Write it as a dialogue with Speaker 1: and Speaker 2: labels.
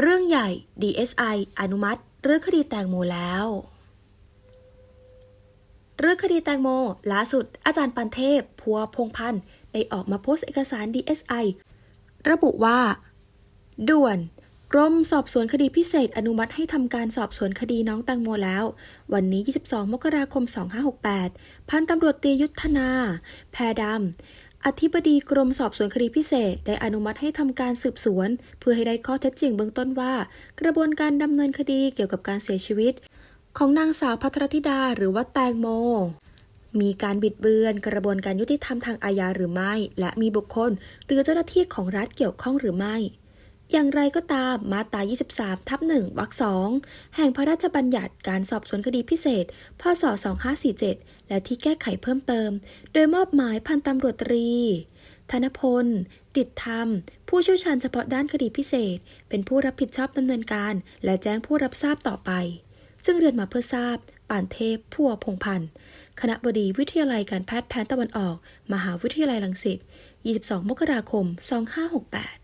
Speaker 1: เรื่องใหญ่ DSI อนุมัติ เรื่องคดีแตงโมแล้ว เรื่องคดีแตงโมล่าสุด อาจารย์ปันเทพ พัวพงพันธ์ได้ออกมาโพสต์เอกสาร DSI ระบุว่า ด่วนกรมสอบสวนคดีพิเศษอนุมัติให้ทำการสอบสวนคดีน้องแตงโมแล้ว วันนี้ 22 มกราคม 2568 พันตำรวจตียุทธนา แพรดำ อธิบดีกรมสอบสวนคดีพิเศษ ได้อนุมัติให้ทำการสืบสวน เพื่อให้ได้ข้อเท็จจริงเบื้องต้นว่า กระบวนการดำเนินคดีเกี่ยวกับการเสียชีวิต ของนางสาวพัทรธิดาหรือว่าแตงโม มีการบิดเบือนกระบวนการยุติธรรมทางอาญาหรือไม่ และมีบุคคล หรือเจ้าหน้าที่ของรัฐเกี่ยวข้องหรือไม่ อย่างไรก็ตามมาตรา 23 ทับ 1 วรรค 2 แห่งพระราชบัญญัติการสอบสวนคดีพิเศษ พศ 2547 และที่แก้ไขเพิ่มเติม โดยมอบหมายพันตำรวจตรี ธนพลดิดธรรม ผู้เชี่ยวชาญเฉพาะด้านคดีพิเศษ เป็นผู้รับผิดชอบดำเนินการ และแจ้งผู้รับทราบต่อไป ซึ่งเรียนมาเพื่อทราบ ป่านเทพพัวพงพันธ์ คณะบดีวิทยาลัยการแพทย์แผนตะวันออก มหาวิทยาลัยรังสิต 22 มกราคม 2568